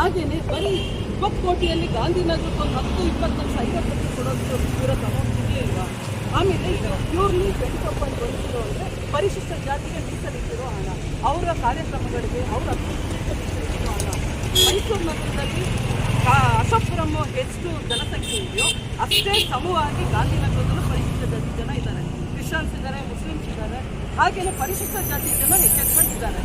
ಹಾಗೇನೆ ಬರೀ ಇಪ್ಪತ್ತು ಕೋಟಿಯಲ್ಲಿ ಗಾಂಧಿನಗರಕ್ಕೆ ಒಂದು ಹತ್ತು ಇಪ್ಪತ್ತೊಂದು ಲಕ್ಷ ಕೊಡೋದು ಇರೋ ಅಮೌಂಟ್ ಇದೆಯಲ್ವಾ ಆಮೇಲೆ ಇದು purely twenty four point one zero ಅಂದರೆ ಪರಿಶಿಷ್ಟ ಜಾತಿಗೆ ಮೀಸಲಿಟ್ಟಿರೋ ಹಣ, ಅವರ ಕಾರ್ಯಕ್ರಮಗಳಿಗೆ ಅವರ ಹಣ. ಮೈಸೂರು ನಗರದಲ್ಲಿ ಅಶೋಕಪುರಂ ಎಷ್ಟು ಜನಸಂಖ್ಯೆ ಇದೆಯೋ ಅಷ್ಟೇ ಸಮವಾಗಿ ಗಾಂಧಿನಗರದಲ್ಲೂ ಪರಿಶಿಷ್ಟ ಜಾತಿ ಜನ ಇದ್ದಾರೆ. ಕ್ರಿಶ್ಚಿಯನ್ಸ್ ಇದ್ದಾರೆ, ಮುಸ್ಲಿಮ್ಸ್ ಇದ್ದಾರೆ. ಹಾಗೆಯೇ ಪರಿಶಿಷ್ಟ ಜಾತಿ ಜನ ಹೆಚ್ಚೆಚ್ಕೊಂಡಿದ್ದಾರೆ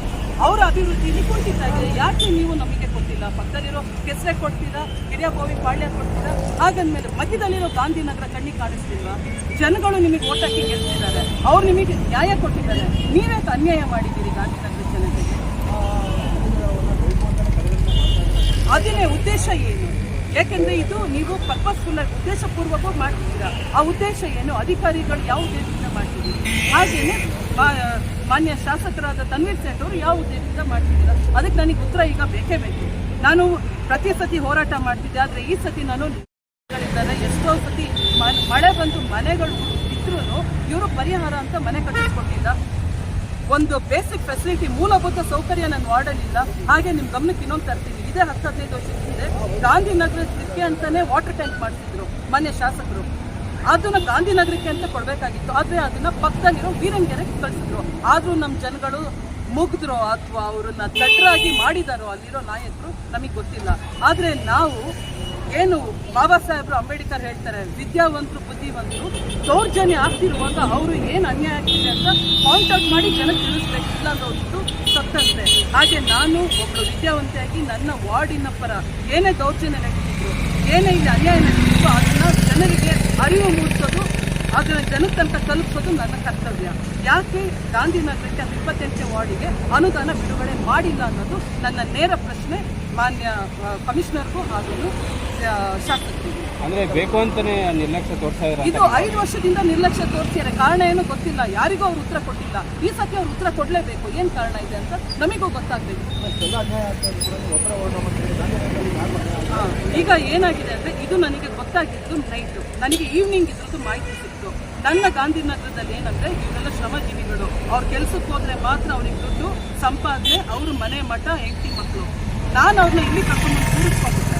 ಅವರ ಅಭಿವೃದ್ಧಿ ಕುಂಠಿತ ಯಾಕೆ ನೀವು ನಮಗೆ ಕೊಟ್ಟಿಲ್ಲ, ಪಕ್ಕದಲ್ಲಿರೋ ಕೆಸರೆ ಕೊಡ್ತೀರಾ ಹಿರಿಯಬೋವಿ ಪಾಳ್ಯ ಕೊಡ್ತಿಲ್ಲ, ಹಾಗಂದ್ಮೇಲೆ ಮಧ್ಯದಲ್ಲಿರೋ ಗಾಂಧಿನಗರ ಕಣ್ಣಿಗೆ ಕಾಣಿಸ್ತಿಲ್ವಾ? ಜನಗಳು ನಿಮಗೆ ಓಟಕ್ಕೆ ಗೆಲ್ತಿದ್ದಾರೆ ಅವ್ರು ನಿಮಗೆ ನ್ಯಾಯ ಕೊಟ್ಟಿದ್ದಾರೆ. ನೀವೇ ಅನ್ಯಾಯ ಮಾಡಿದ್ದೀರಿ ಗಾಂಧಿನಗರ ಜನತೆಗೆ? ಅದನ್ನೇ ಉದ್ದೇಶ ಏನು? ಯಾಕೆಂದ್ರೆ ಇದು ನೀವು ಪರ್ಪಸ್ಫುಲ್ ಆಗಿ ಉದ್ದೇಶಪೂರ್ವಕವಾಗಿ ಮಾಡ್ತಿದ್ದೀರಾ. ಆ ಉದ್ದೇಶ ಏನು? ಅಧಿಕಾರಿಗಳು ಯಾವ ಉದ್ದೇಶದಿಂದ ಮಾಡ್ತಿದ್ದೀರಿ? ಹಾಗೇನೆ ಮಾ- ಮಾನ್ಯ ಶಾಸಕರಾದ ತನ್ವೀರ್ ಸೇಠ್ ಅವರು ಯಾವ ಉದ್ದೇಶದಿಂದ ಮಾಡ್ತಿದ್ದೀರಾ? ಅದಕ್ಕೆ ನನಗೆ ಉತ್ತರ ಈಗ ಬೇಕೇ ಬೇಕು. ನಾನು ಪ್ರತಿ ಸತಿ ಹೋರಾಟ ಮಾಡ್ತಿದ್ದೆ, ಆದರೆ ಈ ಸತಿ ನಾನು ಎಷ್ಟೋ ಸತಿ ಮಳೆ ಬಂದು ಮನೆಗಳು ಇದ್ರೂ ಇವರು ಪರಿಹಾರ ಅಂತ ಮನೆ ಕಟ್ಟಿಸ್ಕೊಟ್ಟಿಲ್ಲ. ಒಂದು ಬೇಸಿಕ್ ಫೆಸಿಲಿಟಿ ಮೂಲಭೂತ ಸೌಕರ್ಯ ನಾನು ಮಾಡಲಿಲ್ಲ ಹಾಗೆ ನಿಮ್ಮ ಗಮನಕ್ಕೆ ಇನ್ನೊಂದು ತರ್ತೀನಿ. ಇದೇ ಹತ್ತು ಹದಿನೈದು ಹಿಂದೆ ಗಾಂಧಿನಗರಕ್ಕೆ ಅಂತಾನೆ ವಾಟರ್ ಟ್ಯಾಂಕ್ ಮಾಡ್ತಿದ್ರು ಮನೆ ಶಾಸಕರು. ಅದನ್ನ ಗಾಂಧಿನಗರಕ್ಕೆ ಅಂತ ಕೊಡಬೇಕಾಗಿತ್ತು. ಆದರೆ ಅದನ್ನ ಪಕ್ಕದಲ್ಲಿರೋ ವೀರಂಗೆರೆಗೆ ಕಳಿಸಿದ್ರು. ಆದರೂ ನಮ್ಮ ಜನಗಳು ಮುಗಿದ್ರೋ ಅಥವಾ ಅವರನ್ನ ತಟ್ಟರಾಗಿ ಮಾಡಿದಾರೋ ಅಲ್ಲಿರೋ ನಾಯಕರು ನಮಗೆ ಗೊತ್ತಿಲ್ಲ. ಆದರೆ ನಾವು ಏನು ಬಾಬಾ ಸಾಹೇಬ್ರು ಅಂಬೇಡ್ಕರ್ ಹೇಳ್ತಾರೆ, ವಿದ್ಯಾವಂತರು, ಬುದ್ಧಿವಂತರು, ದೌರ್ಜನ್ಯ ಆಗ್ತಿರುವಾಗ ಅವರು ಏನು ಅನ್ಯಾಯ ಆಗ್ತಿದೆ ಅಂತ ಔಟ್ ಮಾಡಿ ಜನಕ್ಕೆ ತಿಳಿಸ್ಬೇಕು. ಇಲ್ಲ ಅನ್ನೋದು ಸತ್ತಂತೆ. ಹಾಗೆ ನಾನು ಒಬ್ಬಳು ವಿದ್ಯಾವಂತೆಯಾಗಿ ನನ್ನ ವಾರ್ಡಿನ ಪರ ಏನೇ ದೌರ್ಜನ್ಯ ನಡೆಸಿದ್ರು ಏನೇ ಇಲ್ಲಿ ಅನ್ಯಾಯ ನಡೆಸಿದ್ರು ಅದನ್ನು ಜನರಿಗೆ ಅರಿವು ಮೂಡಿಸೋದು ಅದನ್ನ ಜನ ತನಕ ತಲುಪಿಸೋದು ನನ್ನ ಕರ್ತವ್ಯ. ಯಾಕೆ ಗಾಂಧಿನಗರಕ್ಕೆ ಅದು ಇಪ್ಪತ್ತೆಂಟನೇ ವಾರ್ಡಿಗೆ ಅನುದಾನ ಬಿಡುಗಡೆ ಮಾಡಿಲ್ಲ ಅನ್ನೋದು ನನ್ನ ನೇರ ಪ್ರಶ್ನೆ ಮಾನ್ಯ ಕಮಿಷನರ್ಗೂ ಹಾಗೂ ಶಾಸಕರಿಗೆ. ಅಂದ್ರೆ ಬೇಕು ಅಂತಾನೆ ನಿರ್ಲಕ್ಷ್ಯ ಇದು ಐದು ವರ್ಷದಿಂದ ನಿರ್ಲಕ್ಷ್ಯ ತೋರಿಸಿದ್ದಾರೆ ಕಾರಣ ಏನು ಗೊತ್ತಿಲ್ಲ. ಯಾರಿಗೂ ಅವ್ರು ಉತ್ತರ ಕೊಟ್ಟಿಲ್ಲ. ಈ ಸತಿ ಅವ್ರು ಉತ್ತರ ಕೊಡಲೇಬೇಕು. ಏನು ಕಾರಣ ಇದೆ ಅಂತ ನಮಗೂ ಗೊತ್ತಾಗಬೇಕು. ಹಾ, ಈಗ ಏನಾಗಿದೆ ಅಂದ್ರೆ ಇದು ನನಗೆ ಗೊತ್ತಾಗಿದ್ದು ನೈಟು. ನನಗೆ ಈವ್ನಿಂಗ್ ಇದ್ರದ್ದು ಮಾಹಿತಿ ಸಿಕ್ತು ನನ್ನ ಗಾಂಧಿನಗರದಲ್ಲಿ ಏನಂದ್ರೆ ಇವರೆಲ್ಲ ಶ್ರಮಜೀವಿಗಳು. ಅವ್ರ ಕೆಲ್ಸಕ್ಕೆ ಹೋದ್ರೆ ಮಾತ್ರ ಅವ್ರಿಗೆ ದುಡ್ಡು ಸಂಪಾದನೆ, ಅವ್ರ ಮನೆ ಮಠ, ಹೆಂಡತಿ ಮಕ್ಕಳು ನಾನು ಅವ್ರನ್ನ ಇಲ್ಲಿ ಕರ್ಕೊಂಡು ಕೂಡಿಸ್ಕೊಂಡಿದ್ದೆ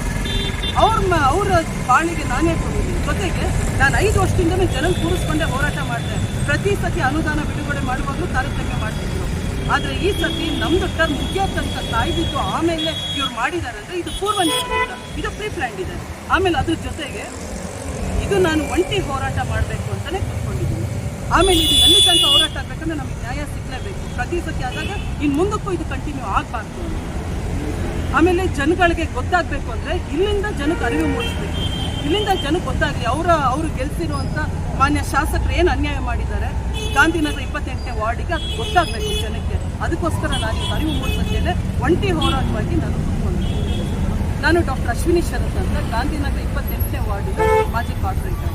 ಅವ್ರ ಅವ್ರ ಬಾಳಿಗೆ ನಾನೇ ಕೊಡೋದು ಜೊತೆಗೆ ನಾನು ಐದು ವರ್ಷದಿಂದನೂ ಜನ ಕೂರಿಸ್ಕೊಂಡೆ ಹೋರಾಟ ಮಾಡಿದೆ. ಪ್ರತಿ ಸತಿ ಅನುದಾನ ಬಿಡುಗಡೆ ಮಾಡುವಾಗಲೂ ತಾರತಮ್ಯ ಮಾಡ್ತಿದ್ರು. ಆದರೆ ಈ ಸತಿ ನಮ್ದು ಟರ್ಮ್ ಮುಗಿಯೋ ತನಕ ಕಾಯ್ದಿತ್ತು ಆಮೇಲೆ ಇವ್ರು ಮಾಡಿದ್ದಾರೆ ಅಂದರೆ ಇದು ಪೂರ್ವ ಇದು ಪ್ರೀ ಪ್ಲ್ಯಾಂಡ್ ಇದೆ. ಆಮೇಲೆ ಅದ್ರ ಜೊತೆಗೆ ಇದು ನಾನು ಒಂಟಿ ಹೋರಾಟ ಮಾಡಬೇಕು ಅಂತಲೇ ಕೂತ್ಕೊಂಡಿದ್ದೀನಿ. ಆಮೇಲೆ ಇದು ಎಲ್ಲಿ ತನಕ ಹೋರಾಟ ಆಗಬೇಕಂದ್ರೆ ನಮಗೆ ನ್ಯಾಯ ಸಿಗಲೇಬೇಕು. ಪ್ರತಿ ಸತಿ ಆದಾಗ ಇನ್ನು ಮುಂದಕ್ಕೂ ಇದು ಕಂಟಿನ್ಯೂ ಆಗಬಾರ್ದು ಆಮೇಲೆ ಜನಗಳಿಗೆ ಗೊತ್ತಾಗಬೇಕು ಅಂದರೆ ಇಲ್ಲಿಂದ ಜನಕ್ಕೆ ಅರಿವು ಮೂಡಿಸಬೇಕು. ಇಲ್ಲಿಂದ ಜನಕ್ಕೆ ಗೊತ್ತಾಗಲಿ ಅವರ, ಅವರು ಗೆಲ್ಸಿರುವಂಥ ಮಾನ್ಯ ಶಾಸಕರು ಏನು ಅನ್ಯಾಯ ಮಾಡಿದ್ದಾರೆ. ಗಾಂಧಿನಗರ ಇಪ್ಪತ್ತೆಂಟನೇ ವಾರ್ಡಿಗೆ ಅದು ಗೊತ್ತಾಗಬೇಕು ಜನಕ್ಕೆ. ಅದಕ್ಕೋಸ್ಕರ ನಾನು ಅರಿವು ಮೂಡಿಸೋದೇ ಒಂಟಿ ಹೋರಾಟವಾಗಿ ನಾನು ನಾನು ಡಾಕ್ಟರ್ ಅಶ್ವಿನಿ ಶರತ್ ಅಂತ ಗಾಂಧಿನಗರ ಇಪ್ಪತ್ತೆಂಟನೇ ವಾರ್ಡಿನ ಮಾಜಿ ಕಾರ್ಪೊರೇಟರ್.